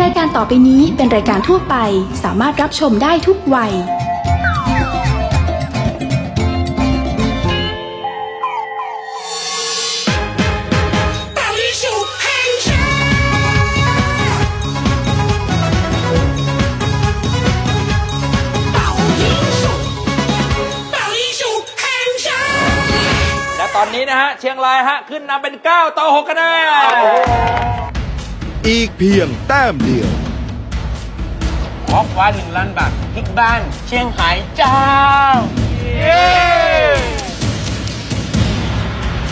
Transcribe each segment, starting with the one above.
รายการต่อไปนี้เป็นรายการทั่วไปสามารถรับชมได้ทุกวัย และตอนนี้นะฮะ เชียงรายฮะ ขึ้นนำเป็น 9 ต่อ 6 คะแนน อีกเพียงแต้มเดียวขอคว้าหนึ่งล้านบาทพลิกบ้านเชียงหายเจ้า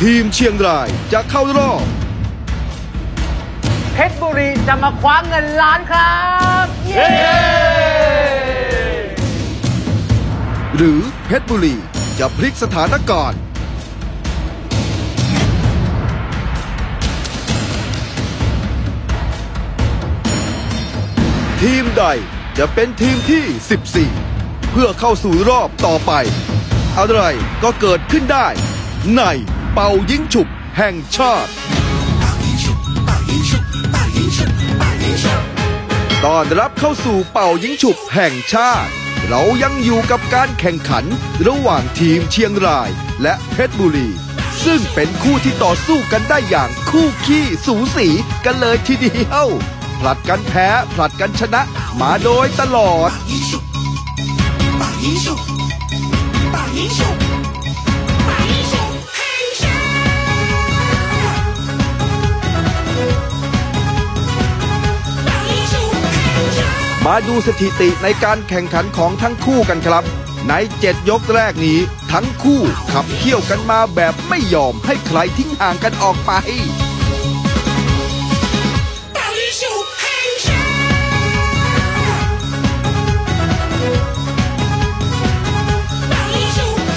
ทีมเชียงรายจะเข้ารอบ เพชรบุรีจะมาคว้าเงินล้านครับ เย้ หรือเพชรบุรีจะพลิกสถานการณ์ ทีมใดจะเป็นทีมที่ 14 เพื่อเข้าสู่รอบต่อไป อะไรก็เกิดขึ้นได้ ในเป่ายิงฉุบแห่งชาติ ตอนรับเข้าสู่เป่ายิงฉุบแห่งชาติ เรายังอยู่กับการแข่งขันระหว่างทีมเชียงรายและเพชรบุรี ซึ่งเป็นคู่ที่ต่อสู้กันได้อย่างคู่ขี้สูสีกันเลยทีเดียว ผลัดกันแพ้ ผลัดกันชนะ มาโดยตลอด มาดูสถิติในการแข่งขันของทั้งคู่กันครับ ในเจ็ดยกแรกนี้ ทั้งคู่ขับเคี่ยวกันมาแบบไม่ยอมให้ใครทิ้งห่างกันออกไป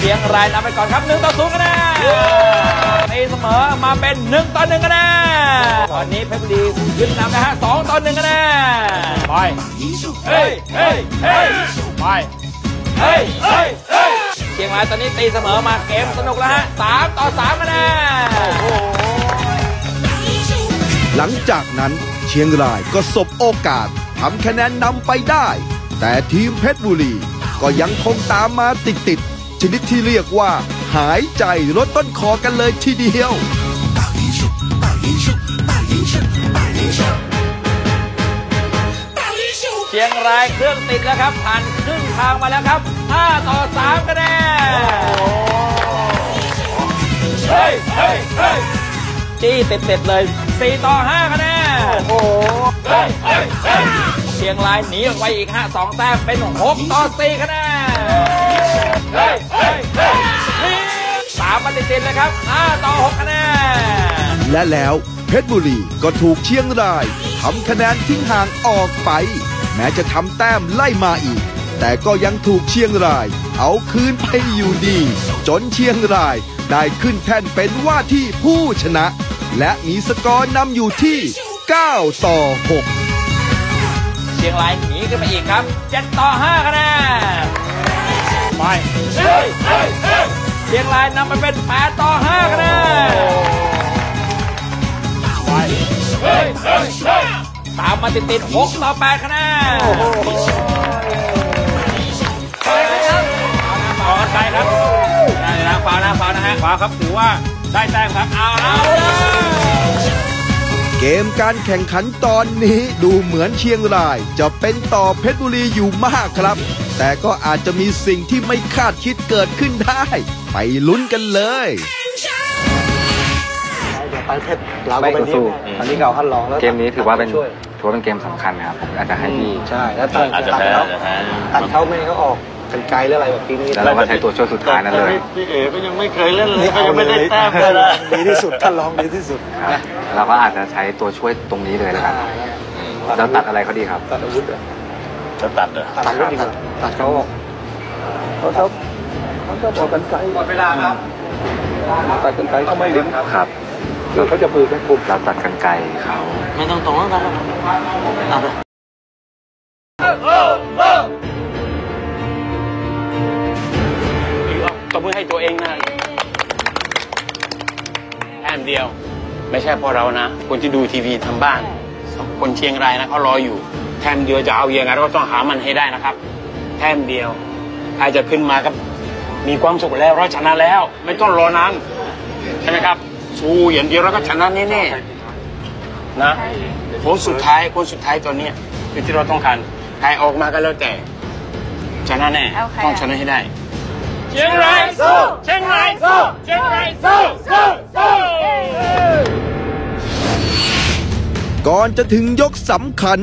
ชียงรายนำไปก่อนครับ1ต่อ0คะแนนตีเสมอมาเป็น1ต่อ1คะแนนตอนนี้เพชรบุรีขึ้นนำนะฮะ2ต่อ1คะแนนไปเฮ้ยเฮ้ยเฮ้ยไปเฮ้ยเฮ้ยเฮ้ยเชียงรายตอนนี้ตีเสมอมาเกมสนุกแล้วฮะ3ต่อ3คะแนนหลังจากนั้นเชียงรายก็สบโอกาสทำคะแนนนำไปได้ แต่ทีมเพชรบุรีก็ยังคงตามมาติดๆ ชนิดที่เรียกว่า หายใจลดต้นคอกันเลยทีเดียวเชียงรายเครื่องติดแล้วครับ ผ่านครึ่งทางมาแล้วครับ 5 ต่อ 3คะแนนเฮ้ยเฮ้ยเฮ้ยจี้ติดติดๆเลย 4 ต่อ 5คะแนนโอ้โหเฮ้ยเฮ้ยเฮ้ยเชียงรายหนีออกไปอีกฮะ2แต้มเป็น 6 ต่อ 4คะแนน เฮ้ยเฮ้ยเฮ้ยสามมาติดๆเลยครับ5ต่อ6คะแนน และแล้วเพชรบุรีก็ถูกเชียงรายทำคะแนนทิ้งห่างออกไป แม้จะทำแต้มไล่มาอีก แต่ก็ยังถูกเชียงราย เอาคืนไปอยู่ดี จนเชียงรายได้ขึ้นแท่นเป็นว่าที่ผู้ชนะ และมีสกอร์นำอยู่ที่ 9 ต่อ 6 เชียงรายหนีขึ้นไปอีกครับ 7 ต่อ 5 คะแนน ไปเฮ้ยเฮ้ยเฮ้ยเชียงรายนำไปเป็น 8 ต่อ5คะแนนไปเฮ้ยเฮ้ยเฮ้ยตามมาติดติด6ต่อ8คะแนนไปครับเอกันไปครับได้นะฟาวนะฟาวนะฮะฟาวครับถือว่าได้แต้มครับเอาเอาเลยเกมการแข่งขันตอนนี้ดูเหมือนเชียงราย จะเป็นต่อเพชรบุรีอยู่มากครับ แต่ก็อาจจะมีสิ่งที่ไม่คาดคิดเกิดขึ้นได้ ไปลุ้นกันเลยไปเพชรเราก็เป็นสู้ตอนนี้เก่าขั้นรองแล้วเกมนี้ถือว่าเป็นช่วยถือว่าเป็นเกมสำคัญนะครับผมอาจจะให้พี่ใช่แล้วตัดอาจจะตัดแพ้แล้วอาจจะแพ้ตัดเขาไม่ให้เขาออกกันไกลหรืออะไรแบบนี้นี่แล้วเราก็ใช้ตัวช่วยสุดท้ายนั่นเลยพี่เอ๋ก็ยังไม่เคยเล่นเลยนี่ก็เอายังเลไม่ได้ยแต้มเลยนะดีที่สุดท่านรองดีที่สุดครับเราก็อาจจะใช้ตัวช่วยตรงนี้เลยแล้วกันแล้วตัดอะไรเขาดีครับตัดอาวุธอะ จะตัดเหรอตัดอาวุธดีกว่าตัดเขาออกเขาเขาเขาจะบอกกันไกลหมดเวลาครับตัดกันไกลเขาไม่ลิ้นครับแล้วเขาจะมือกันกลุ่มเราตัดกันไกลเขาไม่ต้องตรงแล้วกันเอาไปตบมือให้ตัวเองนะแอมเดียว ไม่ใช่เพราะเรานะ คนที่ดูทีวีทางบ้าน คนเชียงรายนะเขารออยู่ แต้มเดียวจะเอายังไงเราก็ต้องหามันให้ได้นะครับ แต้มเดียวใครจะขึ้นมาก็มีความสุขแล้วเราชนะแล้ว ไม่ต้องรอนานใช่ไหมครับสู้อย่างเดียวเราก็ชนะแน่ๆนะคนสุดท้ายคนสุดท้ายตัวเนี้ยคือที่เราต้องการใครออกมาก็แล้วแต่ชนะแน่เอาใครอะต้องชนะให้ได้เชียงรายสู้เชียงรายสู้เชียงรายสู้สู้สู้ก่อนจะถึงยกสำคัญ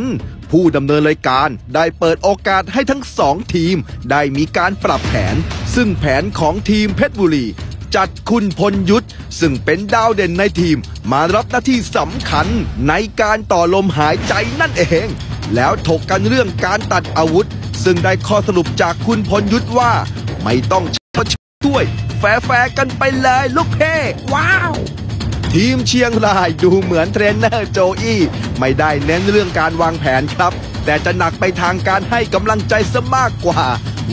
ผู้ดำเนินรายการได้เปิดโอกาสให้ทั้งสองทีม ได้มีการปรับแผน ซึ่งแผนของทีมเพชรบุรี จัดคุณพลยุทธซึ่งเป็นดาวเด่นในทีม มารับหน้าที่สำคัญในการต่อลมหายใจนั่นเอง แล้วถกกันเรื่องการตัดอาวุธ ซึ่งได้ข้อสรุปจากคุณพลยุทธว่า ไม่ต้องช่วยแฟร์ๆกันไปเลยลูกเพ่ว้าว ทีมเชียงรายดูเหมือนเทรนเนอร์โจอี้ไม่ได้เน้นเรื่องการวางแผนครับ แต่จะหนักไปทางการให้กำลังใจซะมากกว่า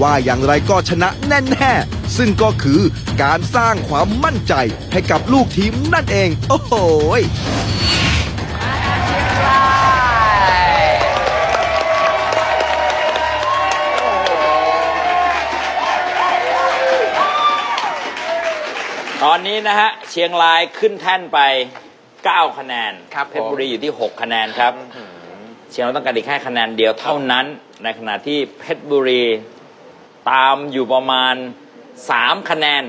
ว่าอย่างไรก็ชนะแน่แน่ซึ่งก็คือการสร้างความมั่นใจให้กับลูกทีมนั่นเอง โอ้โห ตอนนี้นะฮะ เชียงรายขึ้นแท่นไป 9 คะแนนครับเพชรบุรีอยู่ที่ 6 คะแนนครับ เชียงรายต้องการอีกแค่คะแนนเดียวเท่านั้น ในขณะที่เพชรบุรีตามอยู่ประมาณ 3 คะแนน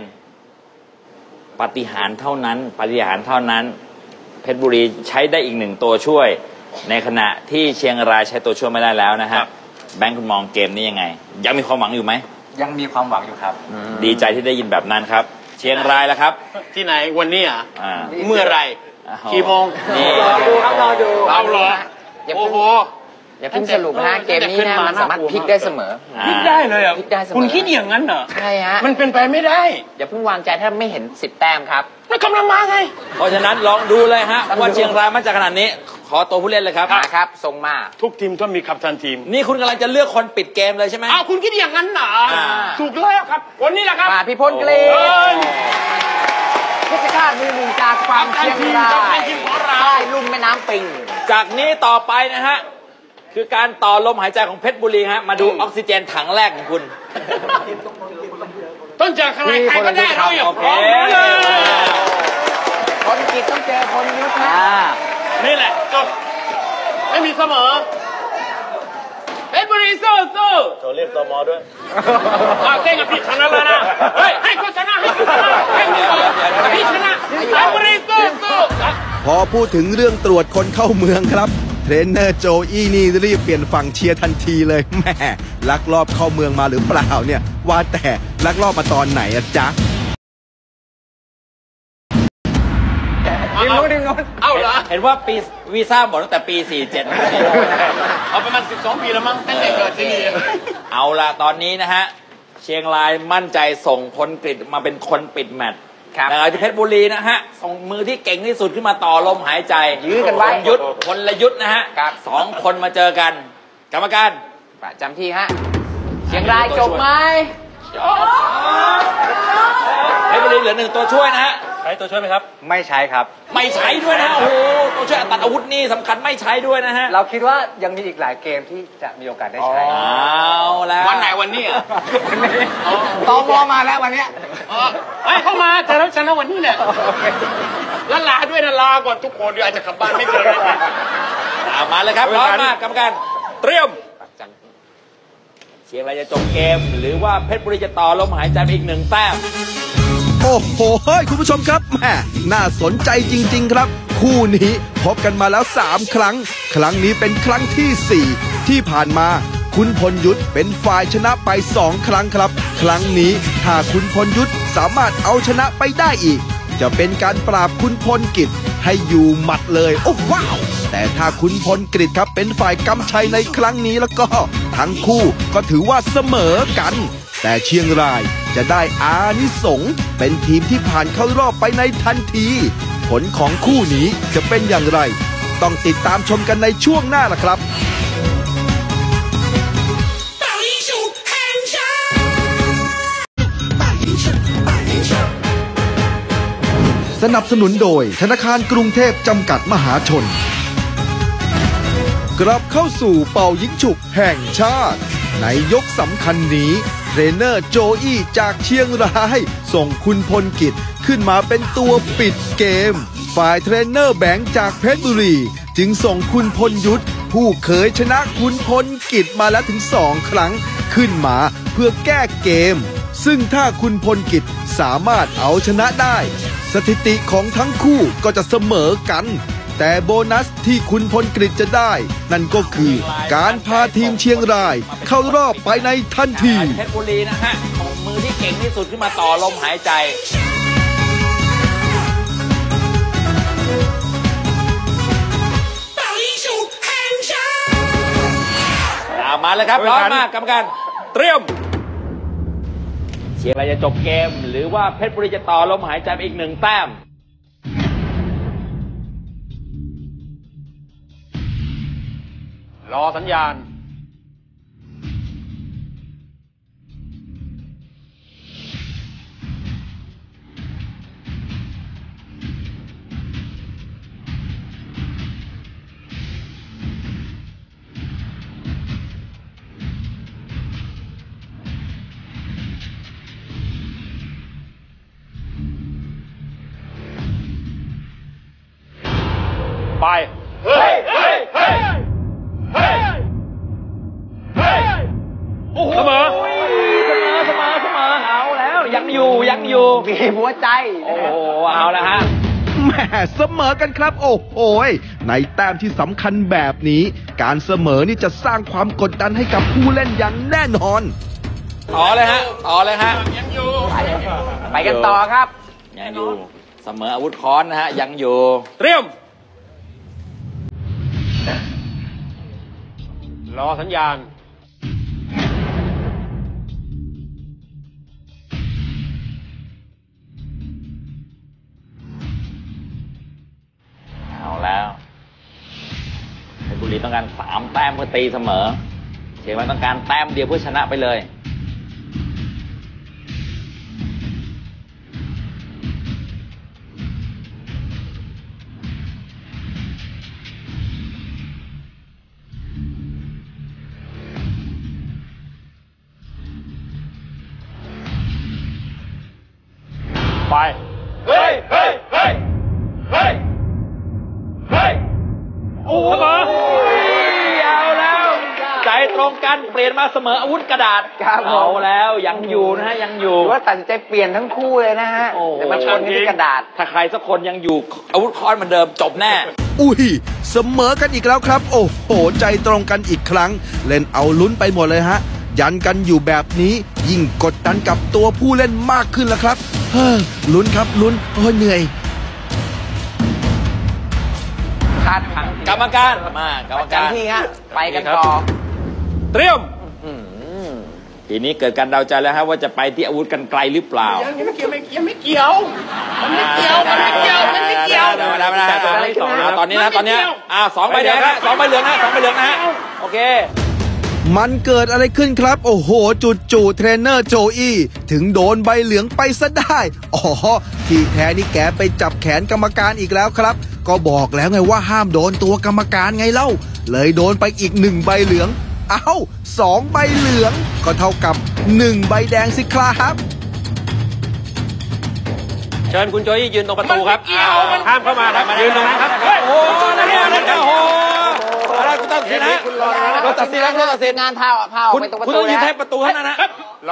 ปาฏิหารย์เท่านั้นปาฏิหารย์เท่านั้น เพชรบุรีใช้ได้อีกหนึ่งตัวช่วย ในขณะที่เชียงรายใช้ตัวช่วยไม่ได้แล้วนะฮะแบงค์คุณมองเกมนี้ยังไง ยังมีความหวังอยู่ไหมยังมีความหวังอยู่ครับ ดีใจที่ได้ยินแบบนั้นครับ เชียงรายแล้วครับ ที่ไหนวันนี้อะอ่าเมื่อไหรอ้าวกี่โมงนี่รอดูครับรอดูเอาเหรออย่าเพิ่โอ้งโห อย่าเพิ่งสรุปนะเกมนี้นะมันสามารถพลิกได้เสมอ อ่าพลิกได้เลยอะพลิกได้เสมอ คุณคิดอย่างนั้นเหรอ ใช่ฮะมันเป็นไปไม่ได้อย่าเพิ่งวางใจถ้าไม่เห็นสิบแต้มครับ มันกำลังมาไง เพราะฉะนั้นลองดูเลยฮะต้องดูว่าเชียงรายมั่นใจขนาดนี้ ขอตัวผู้เล่นเลยครับมาครับส่งมา ทุกทีมต้องมีกัปตันทีม นี่คุณกำลังจะเลือกคนปิดเกมเลยใช่ไหมอ้าวคุณคิดอย่างนั้นเหรออ่าถูกแล้วครับ วันนี้แหละครับ มาพี่พลกรีเอ้ยเพชรฆาตมือหนึ่งจากฝั่งเชียงรายกัปตันทีมของเราใต้ลุ่มแม่น้ำปิง จากนี้ต่อไปนะฮะ คือการต่อลมหายใจของเพชรบุรีฮะ มาดูออกซิเจนถังแรกของคุณ ต้นจากใครใครก็ได้เราอย่าโอพเคร้อมมาเลยคนกิจต้องเจอคนยุทธนะ นี่แหละจบไม่มีเสมอเพชรบุรีสู้สู้โทรเรียกตมด้วยอ้าวเต้นกับพี่ชนะแล้วนะเฮ้ยให้เขาชนะให้เขาชนะให้พี่ชนะพี่ชนะเพชรบุรีสู้สู้พอพูดถึงเรื่องตรวจคนเข้าเมืองครับเทรนเนอร์โจอี้นี่รีบเปลี่ยนฝั่งเชียร์ทันทีเลยแหม่ลักลอบเข้าเมืองมาหรือเปล่าเนี่ยว่าแต่ลักลอบมาตอนไหนอะจ๊ะ ทีมนู้นทีมนู้นเอาเหรอ เห็นว่าปีวีซ่าหมดตั้งแต่ปี 47เอาประมาณ 12 ปีแล้วมั้งตั้งแต่เกิดที่นี่เอาละตอนนี้นะฮะ เชียงรายมั่นใจส่งพลกฤษมาเป็นคนปิดแมตช์ครับนะครับที่เพชรบุรีนะฮะส่งมือที่เก่งที่สุดขึ้นมาต่อลมหายใจยื้อกันไว้พลยุทธพลยุทธนะฮะครับ สองคนมาเจอกัน กรรมการ ประจำที่ฮะ เชียงรายจบไหมเพ ชรบุรีเหลือหนึ่งตัวช่วยนะฮะ ใช้ตัวช่วยไหมครับ ไม่ใช้ครับ ไม่ใช้ด้วยนะโอ้โหตัวช่วยตัดอาวุธนี่สำคัญไม่ใช้ด้วยนะฮะเราคิดว่ายังมีอีกหลายเกมที่จะมีโอกาสได้ใช้เอาแล้ววันไหนวันนี้อะตอมอมาแล้ววันเนี้ยอ๋อเฮ้ยเข้ามาแต่เราชนะวันนี้เนี่ยแล้วลาด้วยนะลาก่อนทุกคนเดี๋ยวอาจจะกลับบ้านไม่เจอกันอีกเอามาเลยครับพร้อมมากกรรมการเตรียมเชียงรายจะจบเกม หรือว่าเพชรบุรีจะต่อลมหายใจไปอีกหนึ่งแต้มโอ้โหคุณผู้ชมครับแหม่น่าสนใจจริง ๆ ครับ คู่นี้พบกันมาแล้ว 3 ครั้ง ครั้งนี้เป็นครั้งทีสี่4 ที่ผ่านมาคุณพลยุทธเป็นฝ่ายชนะไป 2 ครั้งครับ ครั้งนี้ถ้าคุณพลยุทธสามารถเอาชนะไปได้อีก จะเป็นการปราบคุณพลกิจให้อยู่หมัดเลย โอ้ว้าวแต่ถ้าคุณพลกฤษครับเป็นฝ่ายกำชัยในครั้งนี้แล้วก็ ทั้งคู่ก็ถือว่าเสมอกัน แต่เชียงรายจะได้อานิสงเป็นทีมที่ผ่านเข้ารอบไปในทันที ผลของคู่นี้จะเป็นอย่างไร ต้องติดตามชมกันในช่วงหน้าล่ะครับ สนับสนุนโดยธนาคารกรุงเทพจำกัดมหาชน กลับเข้าสู่เป่ายิงฉุบแห่งชาติ ในยกสำคัญนี้ เทรนเนอร์โจอี้จากเชียงราย ส่งคุณพลกิจขึ้นมาเป็นตัวปิดเกม ฝ่ายเทรนเนอร์แบงค์จากเพชรบุรี จึงส่งคุณพลยุทธผู้เคยชนะคุณพลกิจมาแล้วถึงสองครั้ง ขึ้นมาเพื่อแก้เกม ซึ่งถ้าคุณพลกิจสามารถเอาชนะได้ สถิติของทั้งคู่ก็จะเสมอกัน แต่โบนัสที่คุณพลกฤษจะได้ นั่นก็คือการพาทีมเชียงราย เข้ารอบไปในทันทีเพชรบุรีนะฮะมือที่เก่งที่สุดขึ้นมาต่อลมหายใจมาแล้วครับร้อนมากกรรมการเตรียม เชียงรายจะจบเกม หรือว่าเพชรบุรีจะต่อลมหายใจไปอีกหนึ่งแต้มรอสัญญาณ กันครับ โอ้โหยในแต้มที่สำคัญแบบนี้ การเสมอนี่จะสร้างความกดดันให้กับผู้เล่นอย่างแน่นอนต่อเลยฮะต่อเลยฮะไปกันต่อครับยังอยู่เสมออาวุธค้อนนะฮะยังอยู่เตรียมรอสัญญาณ การสามแต้มเพื่อตีเสมอ เชียงรายต้องการแต้มเดียวเพื่อชนะไปเลยไป เฮ้ย เฮ้ย กันเปลี่ยนมาเสมออาวุธกระดาษครับผม เอาแล้วยังอยู่นะฮะยังอยู่หรือว่าตัดสินใจเปลี่ยนทั้งคู่เลยนะฮะโอ้โห แต่มาชนกันที่กระดาษ ถ้าใครสักคนยังอยู่อาวุธค้อนเหมือนเดิมจบแน่ อุ้ยเสมอกันอีกแล้วครับ โอ้โห ใจตรงกันอีกครั้ง เล่นเอาลุ้นไปหมดเลยฮะ ยันกันอยู่แบบนี้ ยิ่งกดดันกับตัวผู้เล่นมากขึ้นแล้วครับ เฮ้อลุ้นครับลุ้นโอ้ยเหนื่อย คาดผังกรรมการมากรรมกักานรที่ฮะไปกันต่อ เตรียมอืมทีนี้เกิดการเดาใจแล้วฮะว่าจะไปที่อาวุธกันไกลหรือเปล่ายังไม่เกี่ยวไม่ยังไม่เกี่ยวมันไม่เกี่ยวมันไม่เกี่ยวมันไม่เกี่ยวได้ได้ได้ได้อะไรขึ้นนะอ่าตอนนี้นะตอนนี้อ่าสองใบแดงนะสองใบเหลืองนะสองใบเหลืองนะฮะโอเคมันเกิดอะไรขึ้นครับ โอ้โห จุดจูเทรนเนอร์โจอี้ถึงโดนใบเหลืองไปซะได้ อ๋อ ที่แท้นี่แกไปจับแขนกรรมการอีกแล้วครับ ก็บอกแล้วไงว่าห้ามโดนตัวกรรมการไงเล่า เลยโดนไปอีกหนึ่งใบเหลือง เอ้าสองใบเหลือง ก็เท่ากับหนึ่งใบแดงสิครับ เชิญคุณโจยี่ยืนตรงประตูครับอ้าวห้ามเข้ามาครับยืนตรงนั้นครับเฮ้ยโอ้โหนั่นเนี่ยนั่นเนี่ยโอ้โห อะไรคุณตัดสินนะคุณตัดสินแล้วคุณตัดสินงานพาพาออกคุณไปตรงประคุณตูต้องยืนนะแทบประตูเท่านั้นนะ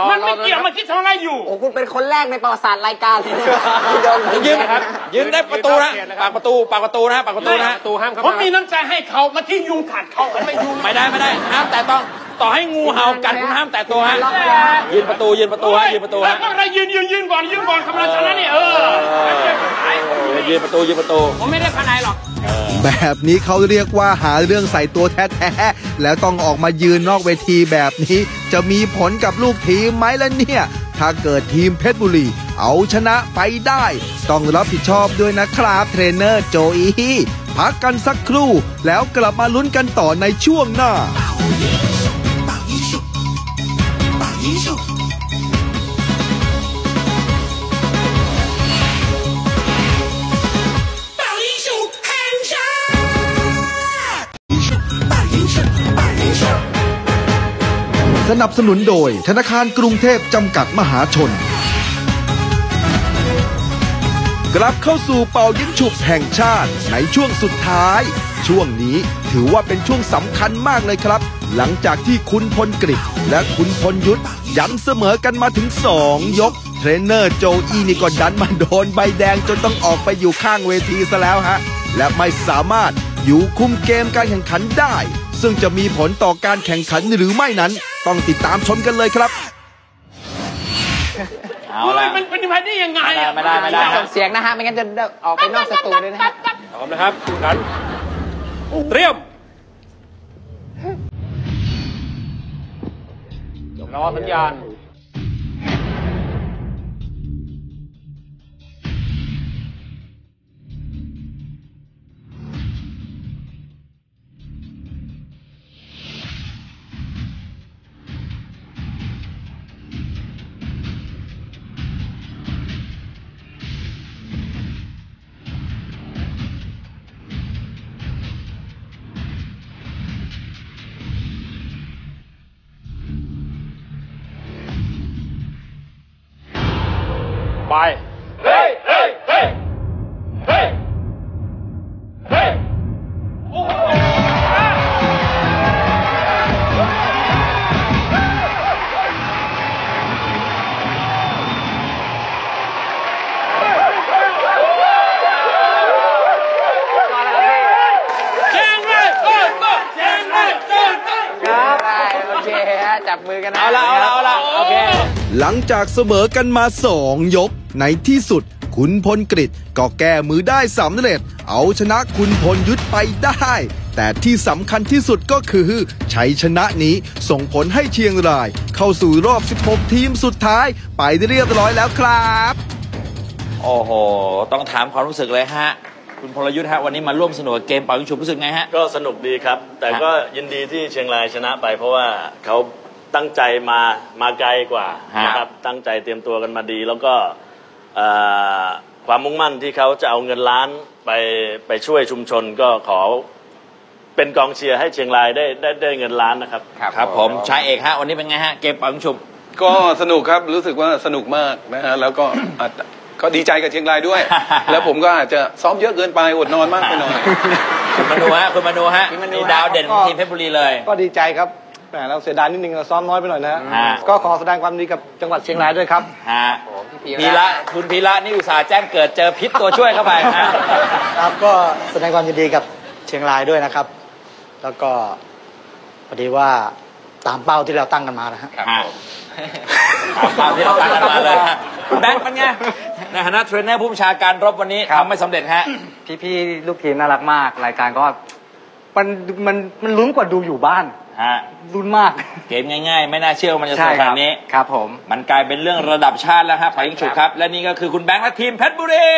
มันไม่เกี่ยวมันคิดทำอะไรอยู่โอ้คุณเป็นคนแรกในประวัติศาสตร์รายการเลยนะที่โดนยืนยืนได้ประตูนะปากประตูปากประตูนะปากประตูนะประตูห้ามเข้ามาผมมีน้ำใจให้เขามาที่ยุงกัดเขาผมไม่ยุงไม่ได้ไม่ได้ห้ามแต่ต้องต่อให้งูเห่ากัดคุณห้ามแต่ตัวฮะยืนประตูยืนประตูฮะยืนประตูแล้วฮะก็อะไรยืนยืนยืนก่อนยืนก่อนกำลังชนะนี่เออยืนประตูยืนประตูผมไม่ได้ภายในหรอก แบบนี้เขาเรียกว่าหาเรื่องใส่ตัวแท้ๆแล้วต้องออกมายืนนอกเวทีแบบนี้ จะมีผลกับลูกทีมไหมล่ะเนี่ย ถ้าเกิดทีมเพชรบุรี เอาชนะไปได้ ต้องรับผิดชอบด้วยนะครับเทรนเนอร์โจอีพักกันสักครู่ แล้วกลับมาลุ้นกันต่อในช่วงหน้า สนับสนุนโดยธนาคารกรุงเทพจำกัดมหาชน กลับเข้าสู่เป่ายิงฉุบแห่งชาติในช่วงสุดท้าย ช่วงนี้ถือว่าเป็นช่วงสำคัญมากเลยครับ หลังจากที่คุณพลกฤษและคุณพลยุทธยันเสมอกันมาถึง 2 ยก เทรนเนอร์โจอีนี่ก็ดันมาโดนใบแดงจนต้องออกไปอยู่ข้างเวทีซะแล้วฮะ และไม่สามารถอยู่คุมเกมการแข่งขันได้ ซึ่งจะมีผลต่อการแข่งขันหรือไม่นั้น ต้องติดตามชมกันเลยครับ เอาละมันเป็นไปได้ยังไงไม่ได้ไม่ได้ไม่ได้ส่งเสียงนะฮะไม่งั้นจะออกไปนอกสตูด้วยนะฮะพร้อมนะครับกันเตรียมรอสัญญาณ ไปเฮ้ยเฮ้ยเฮ้ยเฮ้ยเฮ้ยเชียงรายโก้โก้เชียงรายโก้โก้ครับได้โอเคฮะจับมือกันนะ เอาละเอาละเอาละโอเค หลังจากเสมอกันมาสองยก ในที่สุดคุณพลกฤษก็แก้มือได้สำเร็จ เอาชนะคุณพลยุทธไปได้ แต่ที่สำคัญที่สุดก็คือ ชัยชนะนี้ส่งผลให้เชียงราย เข้าสู่รอบ 16 ทีมสุดท้ายไปได้เรียบร้อยแล้วครับ โอ้โห ต้องถามความรู้สึกเลยฮะ คุณพลยุทธ์ฮะวันนี้มาร่วมสนุกกับเกมเป่ายิงฉุบรู้สึกไงฮะ ก็สนุกดีครับ แต่ก็ยินดีที่เชียงรายชนะไป เพราะว่าเขาตั้งใจมามาไกลกว่าฮะนะครับตั้งใจเตรียมตัวกันมาดีแล้วก็เอ่อ ความมุ่งมั่นที่เขาจะเอาเงินล้านไปไปช่วยชุมชนก็ขอเป็นกองเชียร์ให้เชียงรายได้ได้ได้เงินล้านนะครับ ครับผมชายเอกฮะวันนี้เป็นไงฮะเกมเป่ายิงฉุบก็สนุกครับรู้สึกว่าสนุกมากนะฮะแล้วก็อาจก็ดีใจกับเชียงรายด้วย แล้วผมก็อาจจะซ้อมเยอะเกินไปอดนอนมากไปหน่อยคุณมนูฮะคุณมนูฮะคุณมนูนี่ฮะดาวเด่นของทีมเพชรบุรีเลย ก็ดีใจครับ แหมเราเสียดายนิดนึงเราซ้อมน้อยไปหน่อยนะฮะฮะ ก็ขอแสดงความดีกับจังหวัดเชียงรายด้วยครับ ฮะพี่พีระคุณพีระนี่อุตส่าห์แจ้งเกิดเจอพิษตัวช่วยเข้าไปฮะ ครับก็แสดงความยินดีกับเชียงรายด้วยนะครับ แล้วก็พอดีว่าตามเป้าที่เราตั้งกันมานะฮะฮะตามที่เราตั้งกันมาเลยฮะคุณแบงค์เป็นไงในฐานะเทรนเนอร์ผู้บัญชาการรบวันนี้ครับ ทำไม่สำเร็จฮะ พี่ๆ ลูกทีมน่ารักมาก รายการก็ มันมันมันลุ้นกว่าดูอยู่บ้าน ฮะลุ้นมาก เกมง่ายๆ ไม่น่าเชื่อว่ามันจะสนุกขครันาดนี้ ครับผม มันกลายเป็นเรื่องระดับชาติแล้วครับไปยิงฉุกครับ และนี่ก็คือคุณแบงค์และทีมเพชรบุรี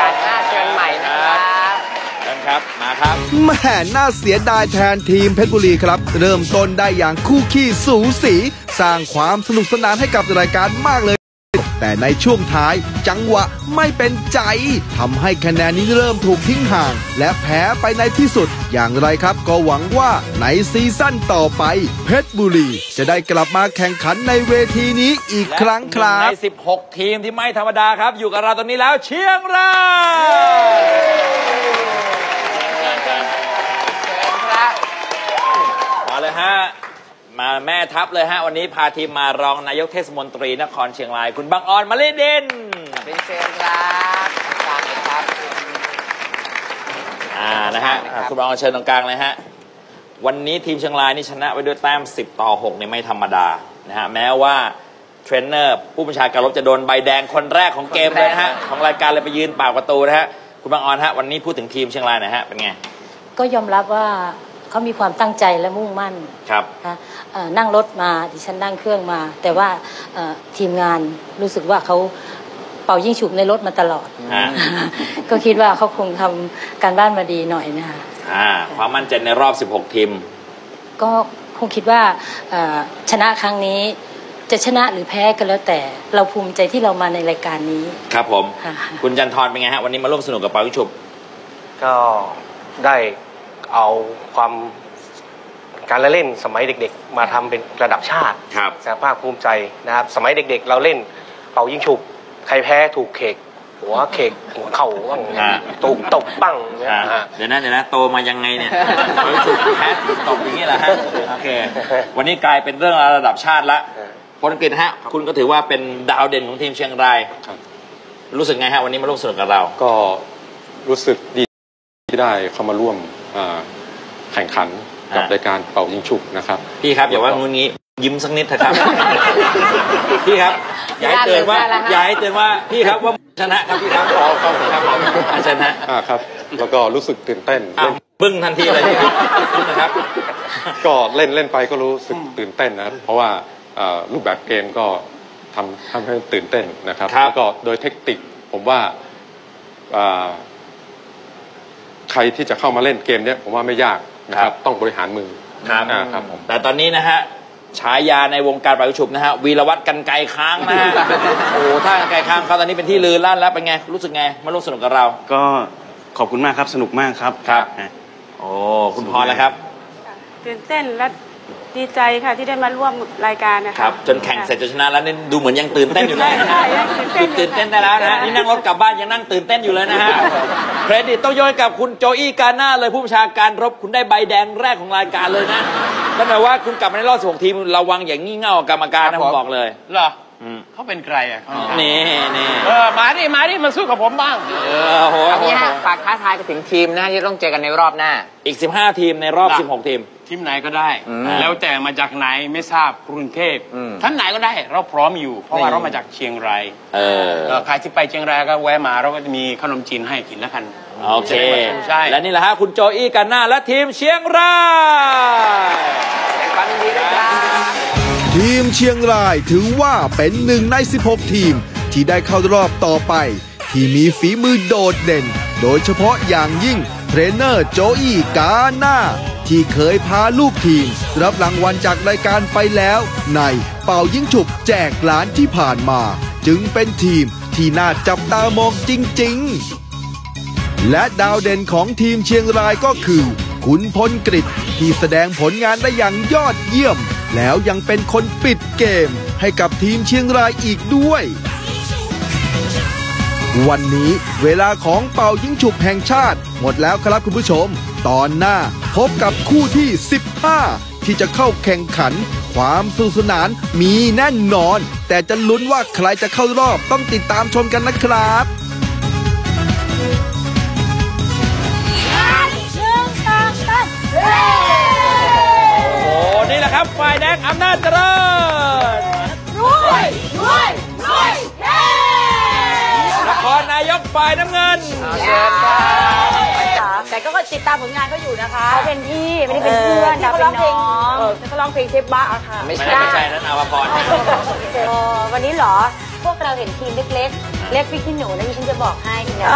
การหน้าเชิญใหม่นะครับเชิญครับมาครับแหม่น่าเสียดายแทนทีมเพชรบุรีครับ เริ่มต้นได้อย่างคู่ขี้สูสี สร้างความสนุกสนานให้กับรายการมากเลย แต่ในช่วงท้ายจังหวะไม่เป็นใจทำให้คะแนนนี้เริ่มถูกทิ้งห่าง และแพ้ไปในที่สุด อย่างไรครับก็หวังว่าในซีซั่นต่อไป เพชรบุรีจะได้กลับมาแข่งขันในเวทีนี้อีกครั้งครัและหบนึ่ใน 16 ทีมที่ไม่ธรรมดาครับ อยู่กับเราตอนนี้แล้วเชียงรายเชิญครับมาเลยฮะ มาแม่ทัพเลยฮะ วันนี้พาทีมมารองนายกเทศมนตรีนครเชียงราย คุณบางออนมาลีดินเป็นเชิญครับตามเลยครับอ่านะฮะอ่าคุณบางออนเชิญตรงกลางเลยฮะ วันนี้ทีมเชียงรายนี่ชนะไปด้วยแต้ม 10 ต่อ6เนี่ยไม่ธรรมดานะฮะแม้ว่าเทรนเนอร์ผู้บัญชาการรบจะโดนใบแดงคนแรกของเกมเลยนะฮะ ของรายการเลยไปยืนปากประตูนะฮะ คุณบางออนฮะวันนี้พูดถึงทีมเชียงรายหน่อยฮะเป็นไง ก็ยอมรับว่า เขามีความตั้งใจและมุ่งมั่นครับนะเอ่อนั่งรถมาดิฉันนั่งเครื่องมา แต่ว่าเอ่อทีมงานรู้สึกว่าเขาเป่ายิ่งฉุบในรถมาตลอดฮะก็คิดว่าเขาคงทำการบ้านมาดีหน่อยนะคะอ่าความมั่นใจในรอบ 16 ทีม ก็คงคิดว่าเอ่อชนะครั้งนี้จะชนะหรือแพ้ก็แล้วแต่เราภูมิใจที่เรามาในรายการนี้ ครับผมค่ะคุณจันทร์เป็นไงฮะ วันนี้มาร่วมสนุกกับปาวิชุบก็ได้ เอาความการละเล่นสมัยเด็กๆ มาทำเป็นระดับชาติครับแสนภาคภูมิใจนะครับ สมัยเด็กๆ เราเล่นเป่ายิงฉุบ ใครแพ้ถูกเขกหัวเขกหัวเข่าบ้างฮะถูกตบบ้างเนี่ยอ่าฮะเดี๋ยวนะเดี๋ยวนะโตมายังไงเนี่ยเฮ้ยถูกแพ้ถูกตบอย่างนี้แหละฮะโอเค วันนี้กลายเป็นเรื่องราวระดับชาติละพลกฤษฮะ คุณก็ถือว่าเป็นดาวเด่นของทีมเชียงรายรู้สึกไงฮะวันนี้มาร่วมสนุกกับเรา ก็รู้สึกดี ที่ได้เข้ามาร่วมอ่าแข่งขันกับอ่ารรายการเป่ายิงฉุบนะครับ พี่ครับอย่าว่างุนงี้ยิ้มสักนิดเถอะครับ พี่ครับอย่าให้เตือนว่าได้แล้วฮะอย่าให้เตือนว่าพี่ครับว่าชนะครับพี่ครับขอขอบคุณครับชนะอ่าครับ แล้วก็รู้สึกตื่นเต้นอ้าวบึ้งทันทีเลยพี่บึ้งนะครับ ก็เล่นเล่นไปก็รู้สึกตื่นเต้นนะครับเพราะว่าอ่ารูปแบบเกมก็ทำทำให้ตื่นเต้นนะครับครับแล้วก็โดยเทคนิคผมว่าอ่า ใครที่จะเข้ามาเล่นเกมเนี้ยผมว่าไม่ยากนะครับต้องบริหารมือครับอ่าครับผมแต่ตอนนี้นะฮะฉายาในวงการปล่อยฉุบนะฮะวีรวัตรกันไกรค้างนะฮะโอ้โหถ้ากันไกรค้างเขาตอนนี้เป็นที่ลือลั่นแล้วเป็นไงรู้สึกไงมาร่วมสนุกกับเรา ก็ขอบคุณมากครับสนุกมากครับครับโอ้คุณพรแล้วครับตื่นเต้นและดีใจค่ะที่ได้มาร่วมรายการนะคคะรับจนแข่งเสร็จจนชนะแล้วนี่ดูเหมือนยังตื่นเต้นอยู่เลยใช่ใช่ยังตื่นเต้นอยู่ตื่นเต้นได้แล้วนะฮะนี่นั่งรถกลับบ้านยังนั่งตื่นเต้นอยู่เลยนะฮะ เครดิตต้องโยนกับคุณโจอี้กาน่าเลยผู้บัญชาการรบคุณได้ใบแดงแรกของรายการเลยนะนั่นแปลว่าคุณกลับมาในรอบ16ทีมระวังอย่างงี่เง่ากับกรรมการนะผมบอกเลย เหรออืมเขาเป็นใครอะนี่นี่เออมาดิมาดิมาสู้กับผมบ้าง เออโหอันโหนี้โหฮะฝากท้าทายไปถึงทีมนะที่ต้องเจอกันในรอบหน้า อีก 15 ทีมในรอบ 16 ทีม ทีมไหนก็ได้อืมแล้วแต่มาจากไหนไม่ทราบกรุงเทพอืมท่านไหนก็ได้เราพร้อมอยู่ เพราะว่านี่เรามาจากเชียงรายเออเออใครที่ไปเชียงรายก็แวะมาเราก็จะมีขนมจีนให้กินแล้วกันโอเคใช่และนี่แหละฮะคุณโจอี้กันหน้าและทีมเชียงรายความยินดีด้วยครับทีมเชียงรายถือว่าเป็นหนึ่งใน 16 ทีม ที่ได้เข้ารอบต่อไป ที่มีฝีมือโดดเด่น โดยเฉพาะอย่างยิ่งเทรนเนอร์โจอี้กาน่า ที่เคยพาลูกทีม รับรางวัลจากรายการไปแล้ว ในเป่ายิงฉุบแจกล้านที่ผ่านมา จึงเป็นทีมที่น่าจับตามองจริง ๆ และดาวเด่นของทีมเชียงรายก็คือคุณพลกฤษที่แสดงผลงานได้อย่างยอดเยี่ยม แล้วยังเป็นคนปิดเกมให้กับทีมเชียงรายอีกด้วย วันนี้เวลาของเป่ายิงฉุบแห่งชาติ หมดแล้วครับคุณผู้ชม ตอนหน้าพบกับคู่ที่ 15 ที่จะเข้าแข่งขัน ความสนุกสนานมีแน่นอน แต่จะลุ้นว่าใครจะเข้ารอบต้องติดตามชมกันนะครับโอ้โหนี่แหละครับฝ่ายแดงอำนาจเจริญรวยรวยรวยเย้นครนายกฝ่ายน้ำเงิน แต่ก็ติดตามผลงานเขาอยู่นะคะเขาเป็นพี่ไม่ได้เป็นเพื่อนที่นะเขาเป็ร้อนงเพลน้งองเออที่เขาร้องเพลงเชฟบ้าอะค่ะไม่ใช่ไม่ใช่นั่นอภพรเออวันนี้เหรอ พวกเราเห็นทีมเล็กๆ เล็กพี่ขี้หนูนะดิฉันจะบอกให้ทีนะ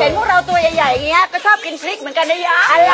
เห็นพวกเราตัวใหญ่ๆอย่างเงี้ยก็ชอบกินพริกเหมือนกันนะยะอะไร